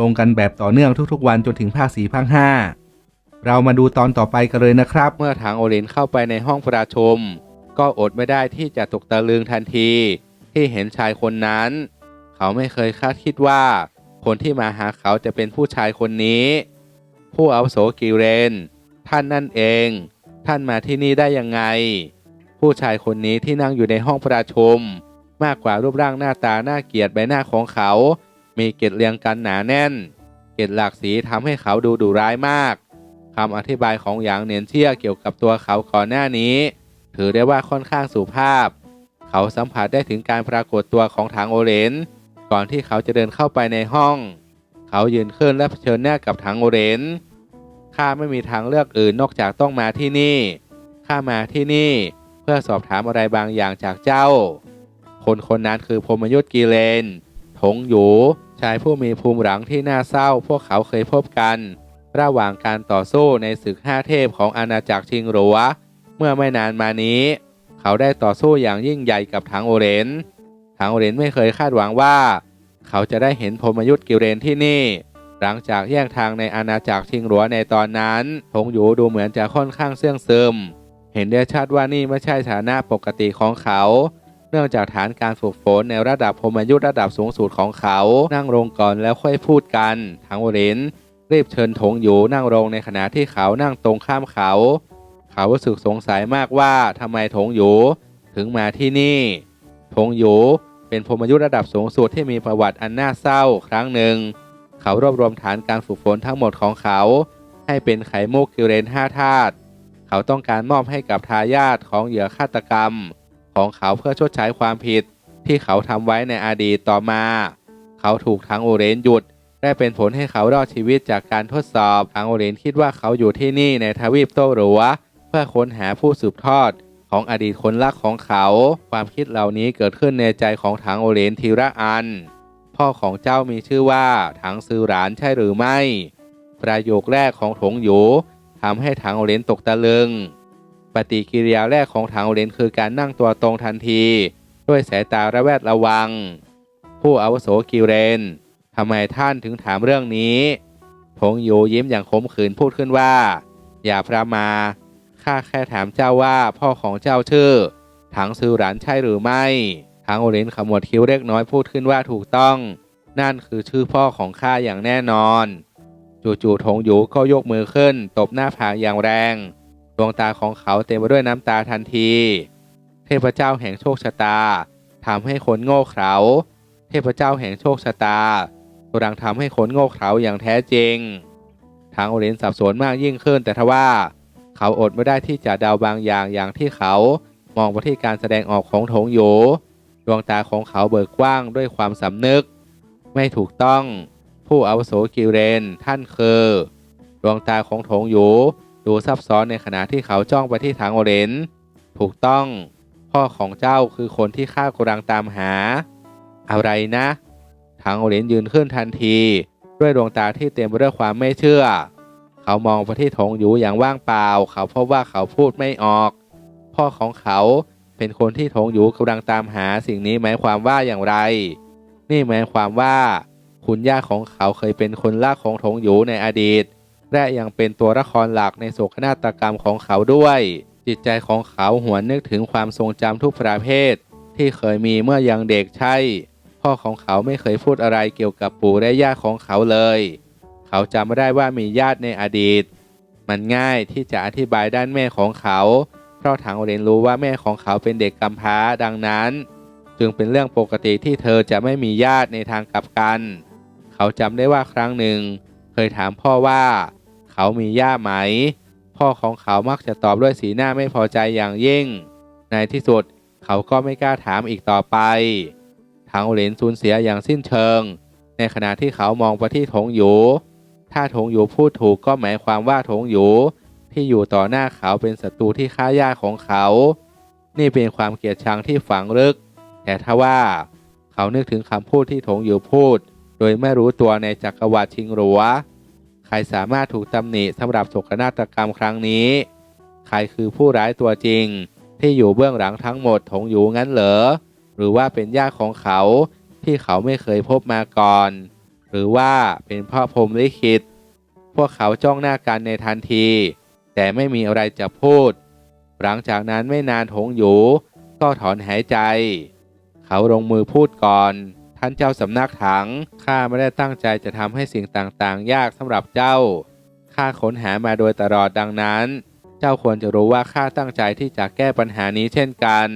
ลงกันแบบต่อเนื่องทุกๆ วันจนถึงภาคสี่ภาคห้าเรามาดูตอนต่อไปกันเลยนะครับ เมื่อทางโอเลนเข้าไปในห้องประชุม ก็อดไม่ได้ที่จะตกตะลึงทันที ที่เห็นชายคนนั้น เขาไม่เคยคาดคิดว่า คนที่มาหาเขาจะเป็นผู้ชายคนนี้ ผู้อาวุโสกิเรน ท่านนั่นเอง ท่านมาที่นี่ได้ยังไง ผู้ชายคนนี้ที่นั่งอยู่ในห้องประชุม มากกว่ารูปร่างหน้าตาหน่าเกียดใบหน้าของเขา มีเกล็ดเรียงกันหนาแน่น เกล็ดหลากสีทำให้เขาดูดุร้ายมากคำอธิบายของหยางเนียนเชี่ยเกี่ยวกับตัวเขาก่อนหน้านี้ ถือได้ว่าค่อนข้างสุภาพ เขาสัมผัสได้ถึงการปรากฏตัวของทางโอเลนก่อนที่เขาจะเดินเข้าไปในห้อง เขายืนขึ้นและเผชิญหน้ากับทางโอเลนข้าไม่มีทางเลือกอื่นนอกจากต้องมาที่นี่ ข้ามาที่นี่ เพื่อสอบถามอะไรบางอย่างจากเจ้า คนคนนั้นคือพมยุทธกีเลน ถงหยูชายผู้มีภูมิหลังที่น่าเศร้า พวกเขาเคยพบกัน ระหว่างการต่อสู้ในศึกห้าเทพของอาณาจักรชิงหลัว เมื่อไม่นานมานี้ เขาได้ต่อสู้อย่างยิ่งใหญ่กับทางโอเรนทางโอเรนไม่เคยคาดหวังว่า เขาจะได้เห็นพมยุทธ์กิเรนที่นี่ หลังจากแยกทางในอาณาจักรชิงหลัวในตอนนั้นทงหยูดูเหมือนจะค่อนข้างเสื่องซึม เห็นได้ชัดว่านี่ไม่ใช่ฐานะปกติของเขา เนื่องจากฐานการฝึกฝนในระดับพรหมยุทธระดับสูงสุดของเขา นั่งลงก่อนแล้วค่อยพูดกันทางโอเรนรีบเชิญถงหยูนั่งลงในขณะที่เขานั่งตรงข้ามเขา เขารู้สึกสงสัยมากว่าทำไมถงหยูถึงมาที่นี่ถงหยูเป็นพรหมยุทธระดับสูงสุดที่มีประวัติอันน่าเศร้าครั้งหนึ่ง เขารวบรวมฐานการฝึกฝนทั้งหมดของเขา ให้เป็นไขมุกกิเรนห้าธาตุเขาต้องการมอบให้กับทายาทของเหยื่อฆาตกรรม ของเขาเพื่อชดใช้ความผิด ที่เขาทำไว้ในอดีตต่อมา เขาถูกทางโอเรนหยุด ได้เป็นผลให้เขารอดชีวิตจากการทดสอบทางโอเรนคิดว่าเขาอยู่ที่นี่ในทวีปโตหรัว เพื่อค้นหาผู้สืบทอดของอดีตคนรักของเขา ความคิดเหล่านี้เกิดขึ้นในใจของทางโอเรนทีระอัน พ่อของเจ้ามีชื่อว่าถังซือหรานใช่หรือไม่ ประโยคแรกของถงหยูทำให้ถังโอเรนตกตะลึง ปฏิกิริยาแรกของถังอเรนคือการนั่งตัวตรงทันที ด้วยสายตาระแวดระวัง ผู้อาวุโสกิเรนทำไมท่านถึงถามเรื่องนี้ถงหยูยิ้มอย่างขมขื่นพูดขึ้นว่า อย่าพระมาข้าแค่ถามเจ้าว่าพ่อของเจ้าชื่อ ถังซือหรานใช่หรือไม่ทางโอเรนขมวดคิ้วเล็กน้อยพูดขึ้นว่าถูกต้อง นั่นคือชื่อพ่อของข้าอย่างแน่นอน จู่ๆถงหยูก็ยกมือขึ้น ตบหน้าผากอย่างแรง ดวงตาของเขาเต็มไปด้วยน้ำตาทันที เทพเจ้าแห่งโชคชะตาทำให้คนโง่เขลาเทพเจ้าแห่งโชคชะตากำลังทำให้คนโง่เขลาอย่างแท้จริง ทางโอเรนสับสนมากยิ่งขึ้นแต่ทว่า เขาอดไม่ได้ที่จะเดาบางอย่างอย่างที่เขามองไปที่การแสดงออกของถงโยดวงตาของเขาเบิกกว้างด้วยความสำนึก ไม่ถูกต้อง ผู้อาวุโสกิเรนท่านคือ ดวงตาของถงโย ดูซับซ้อนในขณะที่เขาจ้องไปที่ทางโอเรน ถูกต้อง พ่อของเจ้าคือคนที่ข้ากำลังตามหา อะไรนะทางโอเรนยืนขึ้นทันที ด้วยดวงตาที่เต็มไปด้วยความไม่เชื่อ เขามองไปที่ถงอยู่อย่างว่างเปล่า เขาพบว่าเขาพูดไม่ออก พ่อของเขาเป็นคนที่ถงอยู่กำลังตามหาสิ่งนี้หมายความว่าอย่างไร นี่หมายความว่า คุณย่าของเขาเคยเป็นคนรักของถงอยู่ในอดีต และยังเป็นตัวละครหลักในโศกนาฏกรรมของเขาด้วย จิตใจของเขาหวนนึกถึงความทรงจำทุกประเภท ที่เคยมีเมื่อยังเด็กใช่ พ่อของเขาไม่เคยพูดอะไรเกี่ยวกับปู่และย่าของเขาเลย เขาจำไม่ได้ว่ามีญาติในอดีต มันง่ายที่จะอธิบายด้านแม่ของเขา เพราะทางโอเรนรู้ว่าแม่ของเขาเป็นเด็กกำพร้าดังนั้น จึงเป็นเรื่องปกติที่เธอจะไม่มีญาติในทางกลับกัน เขาจำได้ว่าครั้งหนึ่ง เคยถามพ่อว่า เขามีย่าไหม พ่อของเขามักจะตอบด้วยสีหน้าไม่พอใจอย่างยิ่ง ในที่สุดเขาก็ไม่กล้าถามอีกต่อไป ทางโอเลนสูญเสียอย่างสิ้นเชิง ในขณะที่เขามองไปที่ถงหยูถ้าถงหยูพูดถูกก็หมายความว่าถงหยูที่อยู่ต่อหน้าเขาเป็นศัตรูที่ฆ่าญาติของเขา นี่เป็นความเกลียดชังที่ฝังลึก แต่ถ้าว่าเขานึกถึงคำพูดที่ถงหยูพูด โดยไม่รู้ตัวในจักรวรรดิชิงหรัว ครสามารถถูกตำหนิสำหรับโศกนาฏกรรมครั้งนี้ ใครคือผู้ร้ายตัวจริง ที่อยู่เบื้องหลังทั้งหมดถงหยูงั้นเหรอ หรือว่าเป็นญาติของเขาที่เขาไม่เคยพบมาก่อน หรือว่าเป็นพ่อพรมลิขิต พวกเขาจ้องหน้ากันในทันที แต่ไม่มีอะไรจะพูด หลังจากนั้นไม่นานถงหยูก็ถอนหายใจ เขาลงมือพูดก่อน ท่านเจ้าสำนักถัง ข้าไม่ได้ตั้งใจจะทำให้สิ่งต่างๆ ยากสำหรับเจ้า ข้าค้นหามาโดยตลอดดังนั้น เจ้าควรจะรู้ว่าข้าตั้งใจที่จะแก้ปัญหานี้เช่นกัน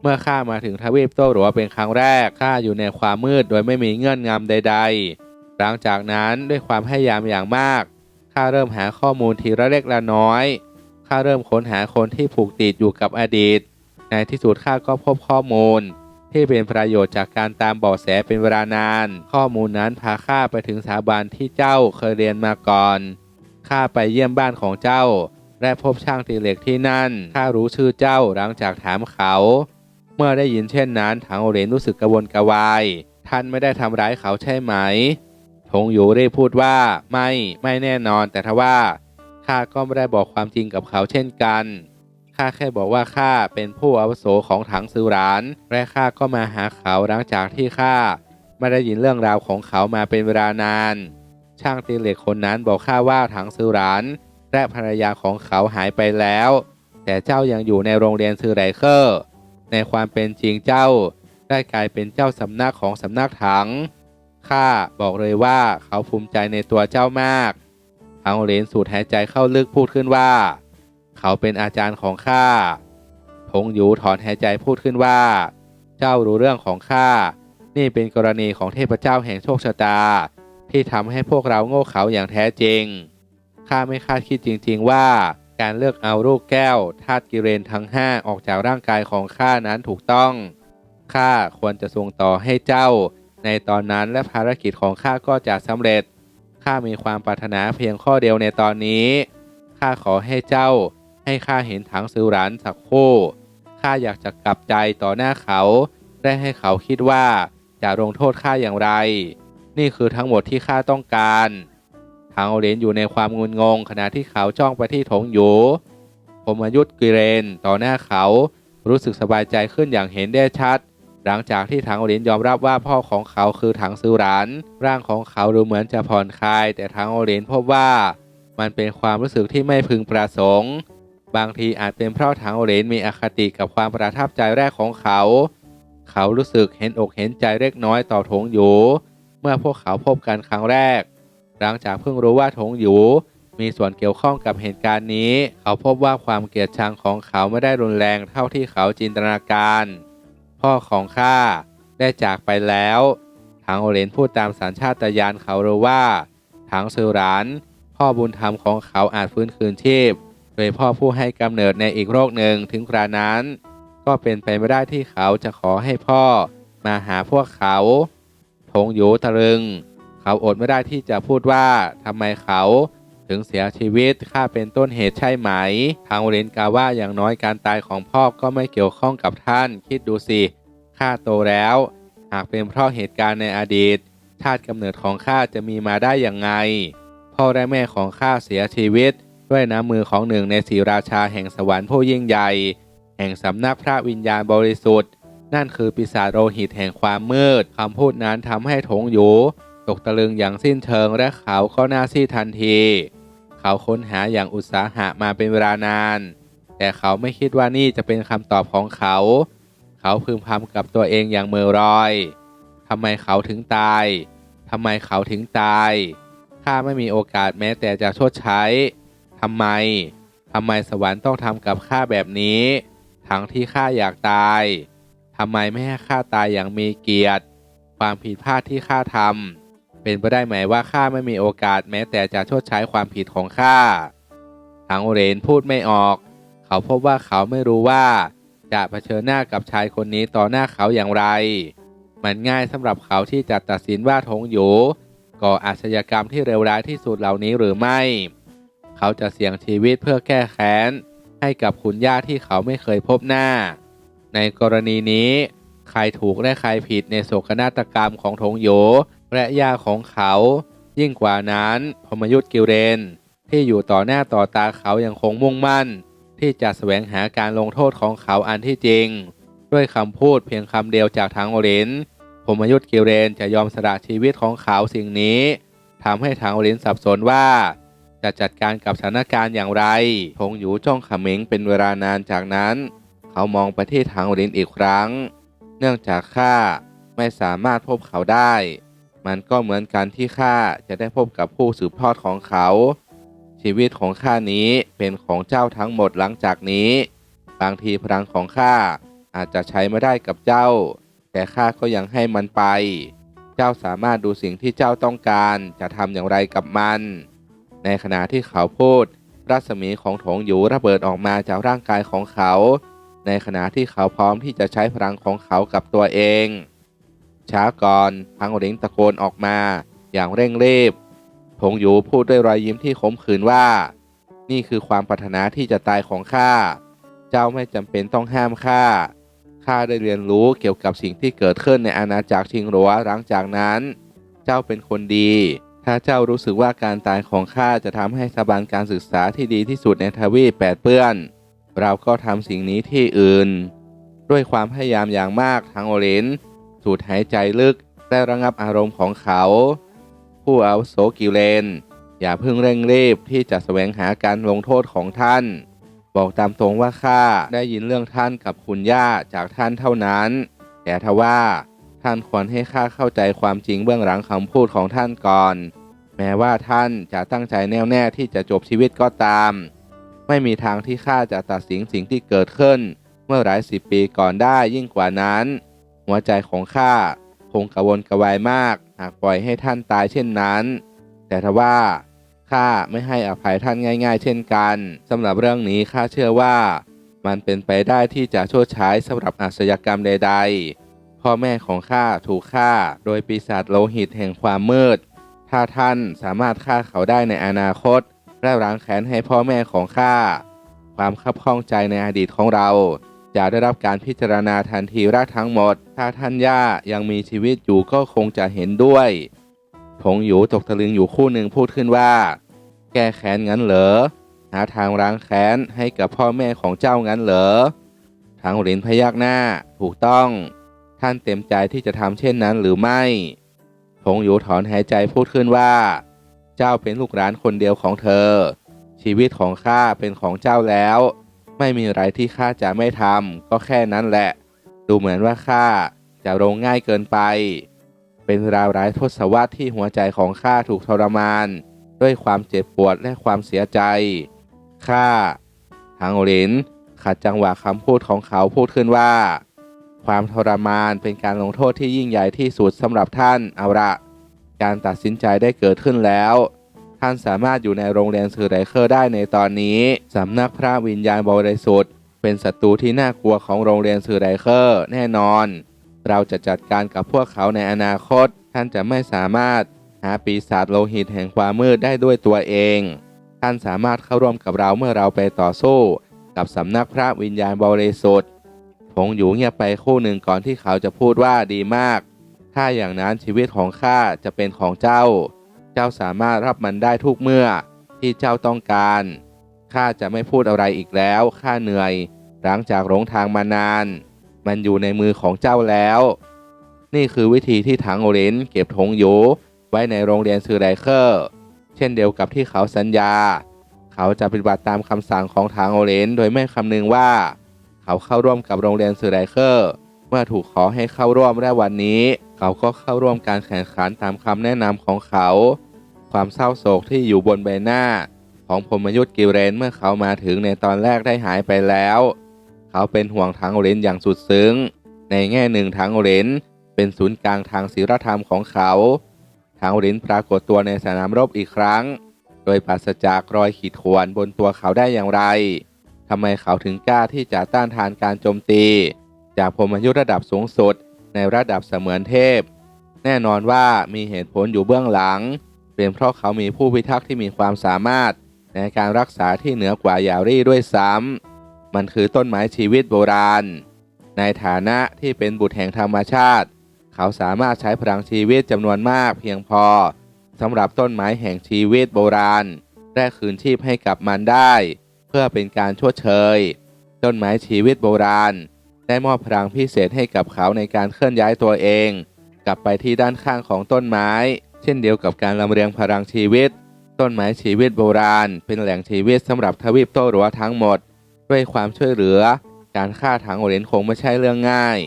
เมื่อข้ามาถึงทวีปโต้หรัวเป็นครั้งแรก ข้าอยู่ในความมืดโดยไม่มีเงื่อนงำใด ๆ หลังจากนั้นด้วยความพยายามอย่างมาก ข้าเริ่มหาข้อมูลทีละเล็กละน้อย ข้าเริ่มค้นหาคนที่ผูกติดอยู่กับอดีต ในที่สุดข้าก็พบข้อมูล ที่เป็นประโยชน์จากการตามเบาะแสเป็นเวลานาน ข้อมูลนั้นพาข้าไปถึงสถาบันที่เจ้าเคยเรียนมาก่อนข้าไปเยี่ยมบ้านของเจ้า และพบช่างตีเหล็กที่นั่นข้ารู้ชื่อเจ้าหลังจากถามเขา เมื่อได้ยินเช่นนั้นถังโอเรนรู้สึกกระวนกระวาย ท่านไม่ได้ทำร้ายเขาใช่ไหมทงอยู่ได้พูดว่าไม่ไม่แน่นอนแต่ทว่าข้าก็ไม่ได้บอกความจริงกับเขาเช่นกัน ข้าแค่บอกว่าข้าเป็นผู้อาวุโสของถังซือหราน และข้าก็มาหาเขาหลังจากที่ข้าไม่ได้ยินเรื่องราวของเขามาเป็นเวลานาน ช่างตีเหล็กคนนั้นบอกข้าว่าถังซือหรานและภรรยาของเขาหายไปแล้ว แต่เจ้ายังอยู่ในโรงเรียนซือไรเคอร์ ในความเป็นจริงเจ้า ได้กลายเป็นเจ้าสำนักของสำนักถังข้าบอกเลยว่าเขาภูมิใจในตัวเจ้ามากถังเหรนสูดหายใจเข้าลึกพูดขึ้นว่า เขาเป็นอาจารย์ของข้าทงหยูถอนหายใจพูดขึ้นว่า เจ้ารู้เรื่องของข้า นี่เป็นกรณีของเทพเจ้าแห่งโชคชะตา ที่ทำให้พวกเราโง่เขลาอย่างแท้จริง ข้าไม่คาดคิดจริง ๆ ว่าการเลือกเอาลูกแก้วธาตุกิเรนทั้งห้าออกจากร่างกายของข้านั้นถูกต้อง ข้าควรจะส่งต่อให้เจ้า ในตอนนั้นและภารกิจของข้าก็จะสำเร็จ ข้ามีความปรารถนาเพียงข้อเดียวในตอนนี้ ข้าขอให้เจ้า ให้ข้าเห็นถังซิวหรานสักโคข้าอยากจะกลับใจต่อหน้าเขา ได้ให้เขาคิดว่าจะลงโทษข้าอย่างไร นี่คือทั้งหมดที่ข้าต้องการทางโอเลนอยู่ในความงุนงง ขณะที่เขาจ้องไปที่ถงอยู่ผมยุทธกิเรนต่อหน้าเขารู้สึกสบายใจขึ้นอย่างเห็นได้ชัด หลังจากที่ถังโอเลนยอมรับว่าพ่อของเขาคือถังซิวหรานร่างของเขาดูเหมือนจะผ่อนคลาย แต่ถังโอเลนพบว่า มันเป็นความรู้สึกที่ไม่พึงประสงค์ บางทีอาจเป็นเพราะถังโอเลนมีอคติกับความประทับใจแรกของเขา เขารู้สึกเห็นอกเห็นใจเล็กน้อยต่อถงอยู่ เมื่อพวกเขาพบกันครั้งแรก หลังจากเพิ่งรู้ว่าถงอยู่มีส่วนเกี่ยวข้องกับเหตุการณ์นี้ เขาพบว่าความเกลียดชังของเขาไม่ได้รุนแรงเท่าที่เขาจินตนาการ พ่อของข้าได้จากไปแล้วถังโอเลนพูดตามสัญชาตญาณเขารู้ว่าถังซือรานพ่อบุญธรรมของเขาอาจฟื้นคืนชีพ โดยพ่อผู้ให้กำเนิดในอีกโลกหนึ่งถึงครานั้น ก็เป็นไปไม่ได้ที่เขาจะขอให้พ่อมาหาพวกเขาทงอยู่ตะลึง เขาอดไม่ได้ที่จะพูดว่าทำไมเขาถึงเสียชีวิตข้าเป็นต้นเหตุใช่ไหม ทางเลนกาวว่าอย่างน้อยการตายของพ่อก็ไม่เกี่ยวข้องกับท่าน คิดดูสิข้าโตแล้ว หากเป็นเพราะเหตุการณ์ในอดีต ชาติกำเนิดของข้าจะมีมาได้อย่างไง พ่อและแม่ของข้าเสียชีวิต ด้วยน้ำมือของหนึ่งในสีราชาแห่งสวรรค์ผู้ยิ่งใหญ่ แห่งสำนักพระวิญญาณบริสุทธิ์ นั่นคือปีศาจโลหิตแห่งความมืดคำพูดนั้นทำให้ถงอยู่ตกตะลึงอย่างสิ้นเชิงและเขาก็หน้าซีดทันที เขาค้นหาอย่างอุตสาหะมาเป็นเวลานาน แต่เขาไม่คิดว่านี่จะเป็นคำตอบของเขา เขาพึมพำกับตัวเองอย่างเมื่อรอยทำไมเขาถึงตายทำไมเขาถึงตายข้าไม่มีโอกาสแม้แต่จะชดใช้ ทำไมทำไมสวรรค์ต้องทำกับข้าแบบนี้ ทั้งที่ข้าอยากตายทำไมไม่ให้ข้าตายอย่างมีเกียรติ ความผิดพลาดที่ข้าทำเป็นไปได้ไหมว่าข้าไม่มีโอกาสแม้แต่จะชดใช้ความผิดของข้าทางอเรนพูดไม่ออก เขาพบว่าเขาไม่รู้ว่าจะเผชิญหน้ากับชายคนนี้ต่อหน้าเขาอย่างไร มันง่ายสำหรับเขาที่จะตัดสินว่าทงหยูก่ออาชญากรรมที่เลวร้ายที่สุดเหล่านี้หรือไม่ เขาจะเสี่ยงชีวิตเพื่อแก้แค้น ให้กับคุณย่าที่เขาไม่เคยพบหน้า ในกรณีนี้ ใครถูกและใครผิดในโศกนาฏกรรมของทงโย และย่าของเขา ยิ่งกว่านั้นพมยุทธกิวเรน ที่อยู่ต่อหน้าต่อตาเขายังคงมุ่งมั่น ที่จะแสวงหาการลงโทษของเขาอันที่จริง ด้วยคำพูดเพียงคำเดียวจากทางโอรินพมยุทธกิวเรนจะยอมสละชีวิตของเขาสิ่งนี้ทำให้ทางโอรินสับสนว่า จะจัดการกับสถานการณ์อย่างไรทงหยูจ้องขม็งเป็นเวลานานจากนั้น เขามองไปที่ทางโอรินอีกครั้ง เนื่องจากข้าไม่สามารถพบเขาได้ มันก็เหมือนกันที่ข้าจะได้พบกับผู้สืบทอดของเขา ชีวิตของข้านี้เป็นของเจ้าทั้งหมดหลังจากนี้ บางทีพลังของข้าอาจจะใช้ไม่ได้กับเจ้า แต่ข้าก็ยังให้มันไป เจ้าสามารถดูสิ่งที่เจ้าต้องการจะทำอย่างไรกับมัน ในขณะที่เขาพูด รัศมีของถงหยูระเบิดออกมาจากร่างกายของเขา ในขณะที่เขาพร้อมที่จะใช้พลังของเขากับตัวเอง ช้าก่อนพังหลิงตะโกนออกมา อย่างเร่งรีบถงหยูพูดด้วยรอยยิ้มที่ขมขื่นว่า นี่คือความปรารถนาที่จะตายของข้าเจ้าไม่จำเป็นต้องห้ามข้าข้าได้เรียนรู้เกี่ยวกับสิ่งที่เกิดขึ้นในอาณาจักรชิงหลัวหลังจากนั้น เจ้าเป็นคนดี ถ้าเจ้ารู้สึกว่าการตายของข้าจะทำให้สถาบันการศึกษาที่ดีที่สุดในทวีปแปดเปื้อน เราก็ทำสิ่งนี้ที่อื่น ด้วยความพยายามอย่างมากทางโอรินสูดหายใจลึกและระงับอารมณ์ของเขา ผู้อาวุโสกิเลน อย่าเพิ่งเร่งรีบที่จะแสวงหาการลงโทษของท่าน บอกตามตรงว่าข้าได้ยินเรื่องท่านกับคุณย่าจากท่านเท่านั้น แต่ทว่า ท่านควรให้ข้าเข้าใจความจริงเบื้องหลังคำพูดของท่านก่อน แม้ว่าท่านจะตั้งใจแน่วแน่ที่จะจบชีวิตก็ตาม ไม่มีทางที่ข้าจะตัดสินสิ่งที่เกิดขึ้น เมื่อหลายสิบปีก่อนได้ยิ่งกว่านั้น หัวใจของข้าคงกระวนกระวายมาก หากปล่อยให้ท่านตายเช่นนั้น แต่ทว่าข้าไม่ให้อภัยท่านง่าย ๆ เช่นกันสำหรับเรื่องนี้ข้าเชื่อว่า มันเป็นไปได้ที่จะชดใช้สำหรับอาชญากรรมใด ๆ พ่อแม่ของข้าถูกฆ่าโดยปีศาจโลหิตแห่งความมืด ถ้าท่านสามารถฆ่าเขาได้ในอนาคต และล้างแค้นให้พ่อแม่ของข้า ความคับข้องใจในอดีตของเรา จะได้รับการพิจารณาทันทีแรกทั้งหมด ถ้าท่านย่ายังมีชีวิตอยู่ก็คงจะเห็นด้วยผงหยูตกตะลึงอยู่คู่หนึ่งพูดขึ้นว่า แก้แค้นงั้นเหรอ หาทางล้างแค้นให้กับพ่อแม่ของเจ้างั้นเหรอ ทางหลินพยักหน้า ถูกต้อง ท่านเต็มใจที่จะทำเช่นนั้นหรือไม่ผงหยูถอนหายใจพูดขึ้นว่า เจ้าเป็นลูกหลานคนเดียวของเธอ ชีวิตของข้าเป็นของเจ้าแล้ว ไม่มีอะไรที่ข้าจะไม่ทำก็แค่นั้นแหละ ดูเหมือนว่าข้าจะลงง่ายเกินไป เป็นราวร้ายทศวรรษที่หัวใจของข้าถูกทรมาน ด้วยความเจ็บปวดและความเสียใจข้าทางโอลินขัดจังหวะคำพูดของเขาพูดขึ้นว่า ความทรมานเป็นการลงโทษที่ยิ่งใหญ่ที่สุดสำหรับท่านเอาละการตัดสินใจได้เกิดขึ้นแล้ว ท่านสามารถอยู่ในโรงเรียนซือไรเคอร์ได้ในตอนนี้สำนักพระวิญญาณบริสุทธิ์เป็นศัตรูที่น่ากลัวของโรงเรียนซือไรเคอร์แน่นอน เราจะจัดการกับพวกเขาในอนาคต ท่านจะไม่สามารถหาปีศาจโลหิตแห่งความมืดได้ด้วยตัวเอง ท่านสามารถเข้าร่วมกับเราเมื่อเราไปต่อสู้ กับสำนักพระวิญญาณบริสุทธิ์ ผงอยู่เงียบไปคู่หนึ่งก่อนที่เขาจะพูดว่าดีมาก ถ้าอย่างนั้นชีวิตของข้าจะเป็นของเจ้า เจ้าสามารถรับมันได้ทุกเมื่อที่เจ้าต้องการ ข้าจะไม่พูดอะไรอีกแล้ว ข้าเหนื่อย หลังจากหลงทางมานาน มันอยู่ในมือของเจ้าแล้ว นี่คือวิธีที่ถังโอรินเก็บธงโยไว้ในโรงเรียนซือไรเคอร์ เช่นเดียวกับที่เขาสัญญา เขาจะปฏิบัติตามคำสั่งของทางโอเรนโดยไม่คำนึงว่า เขาเข้าร่วมกับโรงเรียนซือไรเคอร์ เมื่อถูกขอให้เข้าร่วมและวันนี้ เขาก็เข้าร่วมการแข่งขันตามคำแนะนำของเขา ความเศร้าโศกที่อยู่บนใบหน้า ของพมยุทธกิเรนเมื่อเขามาถึงในตอนแรกได้หายไปแล้ว เขาเป็นห่วงทางอเรนอย่างสุดซึ้ง ในแง่หนึ่งทางอเรนเป็นศูนย์กลางทางศีลธรรมของเขาทางอเรนปรากฏตัวในสนามรบอีกครั้ง โดยปราศจากรอยขีดข่วนบนตัวเขาได้อย่างไร ทำไมเขาถึงกล้าที่จะต้านทานการโจมตี จากพมยุทธระดับสูงสุดในระดับเสมือนเทพ แน่นอนว่ามีเหตุผลอยู่เบื้องหลัง เป็นเพราะเขามีผู้พิทักษ์ที่มีความสามารถ ในการรักษาที่เหนือกว่าหยารี่ด้วยซ้ำมันคือต้นไม้ชีวิตโบราณ ในฐานะที่เป็นบุตรแห่งธรรมชาติ เขาสามารถใช้พลังชีวิตจำนวนมากเพียงพอสำหรับต้นไม้แห่งชีวิตโบราณและคืนชีพให้กับมันได้ พื่อเป็นการชดเชย ต้นไม้ชีวิตโบราณ ได้มอบพลังพิเศษให้กับเขาในการเคลื่อนย้ายตัวเอง กลับไปที่ด้านข้างของต้นไม้ เช่นเดียวกับการลำเลียงพลังชีวิต ต้นไม้ชีวิตโบราณ เป็นแหล่งชีวิตสำหรับทวีปโตรัวทั้งหมด ด้วยความช่วยเหลือ การฆ่าถังโอเรนคงไม่ใช่เรื่องง่าย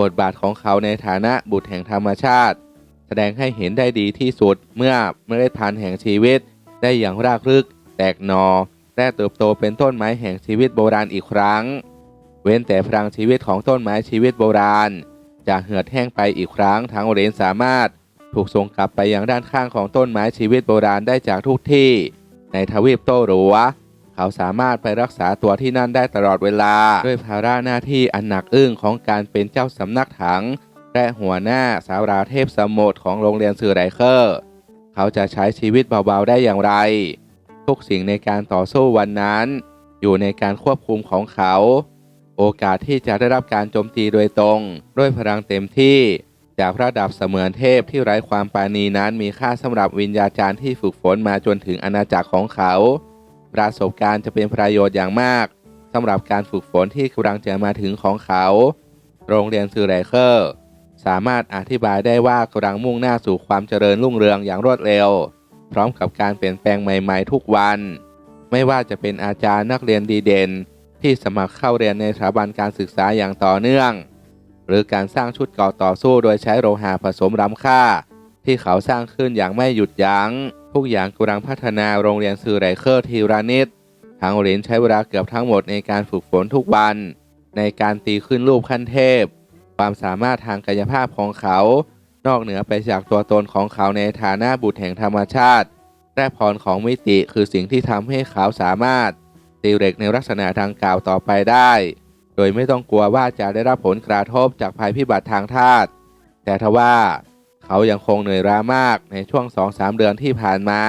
บทบาทของเขาในฐานะบุตรแห่งธรรมชาติ แสดงให้เห็นได้ดีที่สุดเมื่อเมล็ดพันธุ์แห่งชีวิตได้อย่างรากลึก แตกหนอ และเติบโตเป็นต้นไม้แห่งชีวิตโบราณอีกครั้ง เว้นแต่พลังชีวิตของต้นไม้ชีวิตโบราณ จะเหือดแห้งไปอีกครั้งทางโอเรนสามารถถูกส่งกลับไปยังด้านข้างของต้นไม้ชีวิตโบราณได้จากทุกที่ ในทวีปโตรัวเขาสามารถไปรักษาตัวที่นั่นได้ตลอดเวลา ด้วยภาระหน้าที่อันหนักอึ้งของการเป็นเจ้าสำนักถัง และหัวหน้าสาวราเทพสมุทรของโรงเรียนสื่อไรเคอร์ เขาจะใช้ชีวิตเบาๆได้อย่างไร ทุกสิ่งในการต่อสู้วันนั้น อยู่ในการควบคุมของเขา โอกาสที่จะได้รับการโจมตีโดยตรง ด้วยพลังเต็มที่ จากระดับเสมือนเทพที่ไร้ความปาณีนั้นมีค่าสำหรับวิญญาจารย์ที่ฝึกฝนมาจนถึงอาณาจักรของเขา ประสบการณ์จะเป็นประโยชน์อย่างมากสำหรับการฝึกฝนที่กำลังจะมาถึงของเขา โรงเรียนซูไรเคอร์ สามารถอธิบายได้ว่ากำลังมุ่งหน้าสู่ความเจริญรุ่งเรืองอย่างรวดเร็ว พร้อมกับการเปลี่ยนแปลงใหม่ๆ ทุกวัน ไม่ว่าจะเป็นอาจารย์นักเรียนดีเด่น ที่สมัครเข้าเรียนในสถาบันการศึกษาอย่างต่อเนื่อง หรือการสร้างชุดเกราต่อสู้โดยใช้โลหะผสมล้ำค่า ที่เขาสร้างขึ้นอย่างไม่หยุดยัง้ง ทุกอย่างกำลังพัฒนาโรงเรียนซือไรเคอร์ทีรานิดทางโรงเรียนใช้เวลาเกือบทั้งหมดในการฝึกฝนทุกวัน ในการตีขึ้นรูปขั้นเทพ ความสามารถทางกายภาพของเขา นอกเหนือไปจากตัวตนของเขาในฐานะบุตรแห่งธรรมชาติและพรของมิติคือสิ่งที่ทำให้เขาสามารถตีเหล็กในลักษณะดังกล่าวต่อไปได้ โดยไม่ต้องกลัวว่าจะได้รับผลกระทบจากภัยพิบัติทางธาตุแต่ทว่าเขายังคงเหนื่อยล้ามากในช่วง2-3เดือนที่ผ่านมา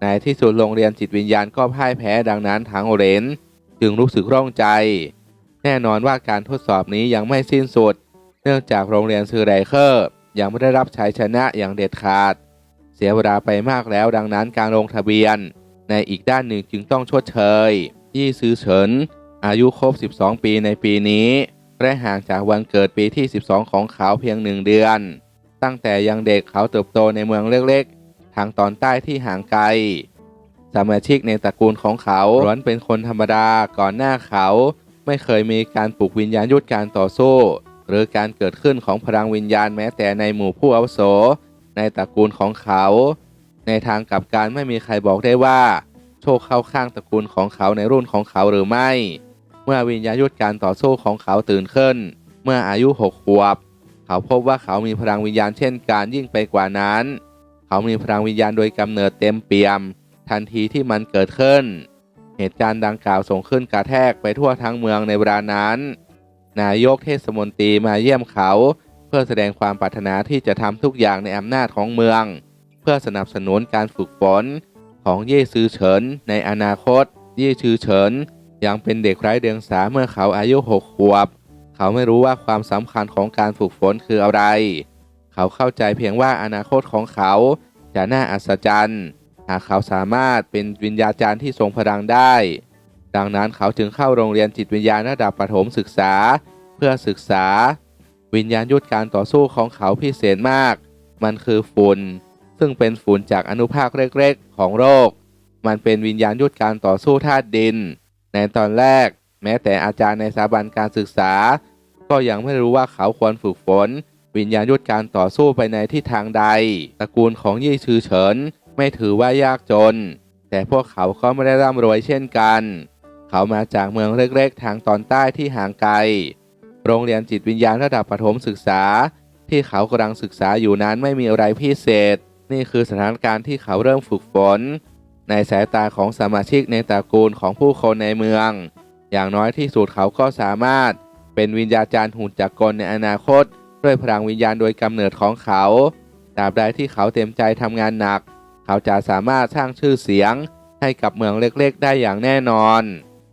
ในที่สุดโรงเรียนจิตวิญญาณก็พ่ายแพ้ดังนั้นทางโอเรนจึงรู้สึกร่องใจ แน่นอนว่าการทดสอบนี้ยังไม่สิ้นสุด เนื่องจากโรงเรียนซือไรเคอร์ ยังไม่ได้รับชัยชนะอย่างเด็ดขาด เสียเวลาไปมากแล้วดังนั้นการลงทะเบียน ในอีกด้านหนึ่งจึงต้องชดเชยยี่ซือเฉิน อายุครบ 12 ปีในปีนี้ และห่างจากวันเกิดปีที่ 12 ของเขาเพียงหนึ่งเดือน ตั้งแต่ยังเด็กเขาเติบโตในเมืองเล็กๆ ทางตอนใต้ที่ห่างไกล สมาชิกในตระกูลของเขาล้วนเป็นคนธรรมดาก่อนหน้าเขา ไม่เคยมีการปลุกวิญญาณยุทธการต่อสู้ หรือการเกิดขึ้นของพลังวิญญาณแม้แต่ในหมู่ผู้อาวุโส ในตระกูลของเขา ในทางกลับการไม่มีใครบอกได้ว่า โชคเข้าข้างตระกูลของเขาในรุ่นของเขาหรือไม่ เมื่อวิญญาณยุทธการต่อสู้ของเขาตื่นขึ้น เมื่ออายุหกขวบ เขาพบว่าเขามีพลังวิญญาณเช่นกันยิ่งไปกว่านั้น เขามีพลังวิญญาณโดยกำเนิดเต็มเปี่ยม ทันทีที่มันเกิดขึ้น เหตุการณ์ดังกล่าวส่งขึ้นกระแทกไปทั่วทั้งเมืองในเวลานั้น นายกเทศมนตรีมาเยี่ยมเขา เพื่อแสดงความปรารถนาที่จะทำทุกอย่างในอำนาจของเมือง เพื่อสนับสนุนการฝึกฝนของเย่ซือเฉินในอนาคต เย่ซือเฉินยังเป็นเด็กไร้เดียงสาเมื่อเขาอายุหกขวบ เขาไม่รู้ว่าความสำคัญของการฝึกฝนคืออะไร เขาเข้าใจเพียงว่าอนาคตของเขาจะน่าอัศจรรย์ หากเขาสามารถเป็นวิญญาจารย์ที่ทรงพลังได้ ดังนั้นเขาจึงเข้าโรงเรียนจิตวิญญาณระดับประถมศึกษา เพื่อศึกษา วิญญาณยุทธการต่อสู้ของเขาพิเศษมาก มันคือฝุ่นซึ่งเป็นฝุ่นจากอนุภาคเล็กๆ ของโลกมันเป็นวิญญาณยุทธการต่อสู้ธาตุดิน ในตอนแรก แม้แต่อาจารย์ในสถาบันการศึกษา ก็ยังไม่รู้ว่าเขาควรฝึกฝน วิญญาณยุทธการต่อสู้ไปในทิศทางใด ตระกูลของยี่ชื่อเฉินไม่ถือว่ายากจน แต่พวกเขาก็ไม่ได้ร่ำรวยเช่นกัน เขามาจากเมืองเล็กๆ ทางตอนใต้ที่ห่างไกล โรงเรียนจิตวิญญาณระดับประถมศึกษา ที่เขากำลังศึกษาอยู่นั้นไม่มีอะไรพิเศษ นี่คือสถานการณ์ที่เขาเริ่มฝึกฝน ในสายตาของสมาชิกในตระกูลของผู้คนในเมือง อย่างน้อยที่สุดเขาก็สามารถเป็นวิญญาจารย์หุ่นจักรกลในอนาคต ด้วยพลังวิญญาณโดยกำเนิดของเขาตราบใดที่เขาเต็มใจทำงานหนัก เขาจะสามารถสร้างชื่อเสียงให้กับเมืองเล็กๆ ได้อย่างแน่นอน